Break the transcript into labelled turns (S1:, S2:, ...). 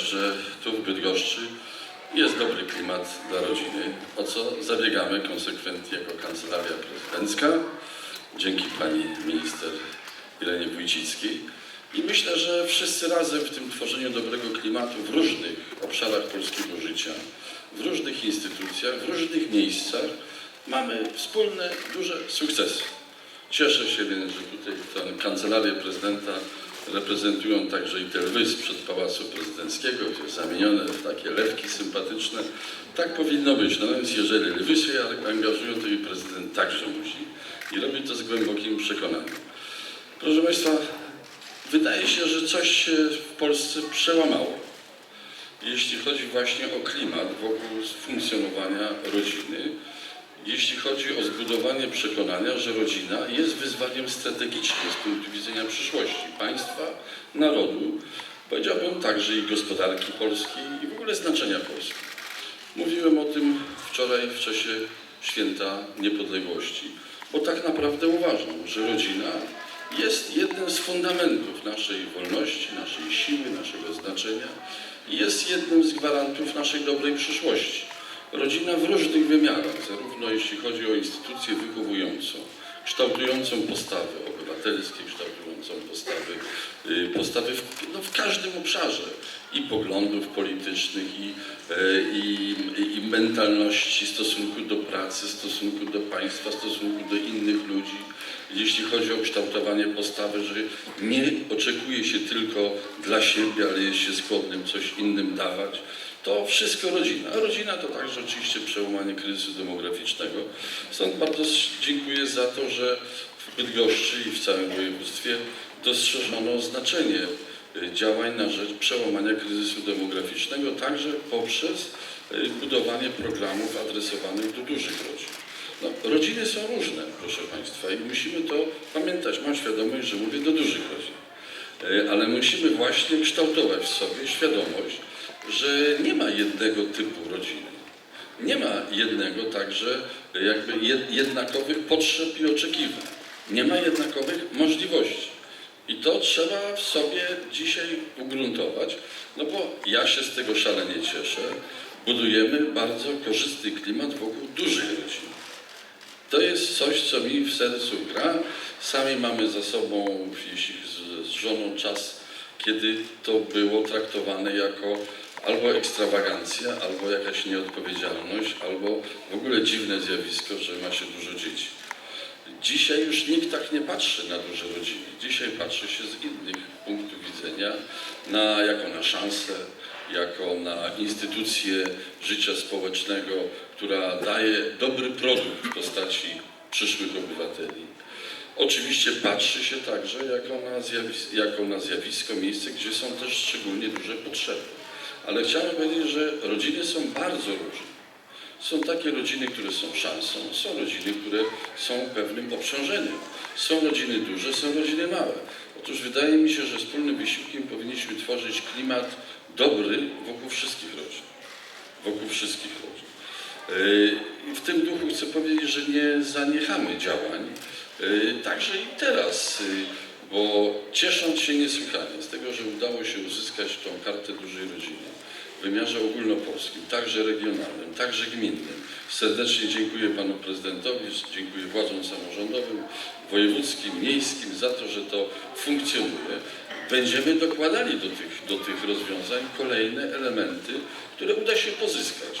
S1: że tu w Bydgoszczy jest dobry klimat dla rodziny, o co zabiegamy konsekwentnie jako Kancelaria Prezydencka, dzięki pani minister Ilenie Wójcickiej. I myślę, że wszyscy razem w tym tworzeniu dobrego klimatu w różnych obszarach polskiego życia, w różnych instytucjach, w różnych miejscach mamy wspólne duże sukcesy. Cieszę się więc, że tutaj tę kancelarię prezydenta reprezentują także i te lwy sprzed Pałacu Prezydenckiego, gdzie zamienione w takie lewki sympatyczne. Tak powinno być. Więc jeżeli lwy się angażują, to i prezydent także musi. I robi to z głębokim przekonaniem. Proszę Państwa, wydaje się, że coś się w Polsce przełamało. Jeśli chodzi właśnie o klimat wokół funkcjonowania rodziny, jeśli chodzi o zbudowanie przekonania, że rodzina jest wyzwaniem strategicznym z punktu widzenia przyszłości państwa, narodu, powiedziałbym także i gospodarki polskiej i w ogóle znaczenia Polski. Mówiłem o tym wczoraj w czasie święta niepodległości, bo tak naprawdę uważam, że rodzina jest jednym z fundamentów naszej wolności, naszej siły, naszego znaczenia i jest jednym z gwarantów naszej dobrej przyszłości. Rodzina w różnych wymiarach, zarówno jeśli chodzi o instytucję wychowującą, kształtującą postawy obywatelskie, kształtującą postawy, y, postawy w, no, w każdym obszarze i poglądów politycznych, i, e, i, i mentalności, stosunku do pracy, stosunku do państwa, stosunku do innych ludzi. Jeśli chodzi o kształtowanie postawy, że nie oczekuje się tylko dla siebie, ale jest się skłonnym coś innym dawać to wszystko rodzina. A rodzina to także oczywiście przełamanie kryzysu demograficznego. Stąd bardzo dziękuję za to, że w Bydgoszczy i w całym województwie dostrzeżono znaczenie y, działań na rzecz przełamania kryzysu demograficznego, także poprzez y, budowanie programów adresowanych do dużych rodzin. No, rodziny są różne, proszę Państwa, i musimy to pamiętać. Mam świadomość, że mówię do dużych rodzin, Y, ale musimy właśnie kształtować w sobie świadomość, że nie ma jednego typu rodziny. Nie ma jednego także jakby jed- jednakowych potrzeb i oczekiwań. Nie ma jednakowych możliwości. I to trzeba w sobie dzisiaj ugruntować, no bo ja się z tego szalenie cieszę. Budujemy bardzo korzystny klimat wokół dużych rodzin. To jest coś, co mi w sercu gra. Sami mamy za sobą, jeśli z, z żoną czas, kiedy to było traktowane jako albo ekstrawagancja, albo jakaś nieodpowiedzialność, albo w ogóle dziwne zjawisko, że ma się dużo dzieci. Dzisiaj już nikt tak nie patrzy na duże rodziny. Dzisiaj patrzy się z innych punktów widzenia na, jako na szansę, jako na instytucję życia społecznego, która daje dobry produkt w postaci przyszłych obywateli. Oczywiście patrzy się także jako na, zjawisko, jako na zjawisko, miejsce, gdzie są też szczególnie duże potrzeby. Ale chciałem powiedzieć, że rodziny są bardzo różne. Są takie rodziny, które są szansą, są rodziny, które są pewnym obciążeniem. Są rodziny duże, są rodziny małe. Otóż wydaje mi się, że wspólnym wysiłkiem powinniśmy tworzyć klimat dobry wokół wszystkich rodzin. Wokół wszystkich rodzin. I w tym duchu chcę powiedzieć, że nie zaniechamy działań, yy, także i teraz, yy, bo ciesząc się niesłychanie z tego, że udało się uzyskać tą kartę dużej rodziny w wymiarze ogólnopolskim, także regionalnym, także gminnym. Serdecznie dziękuję panu prezydentowi, dziękuję władzom samorządowym, wojewódzkim, miejskim za to, że to funkcjonuje. Będziemy dokładali do tych, do tych rozwiązań kolejne elementy, które uda się pozyskać.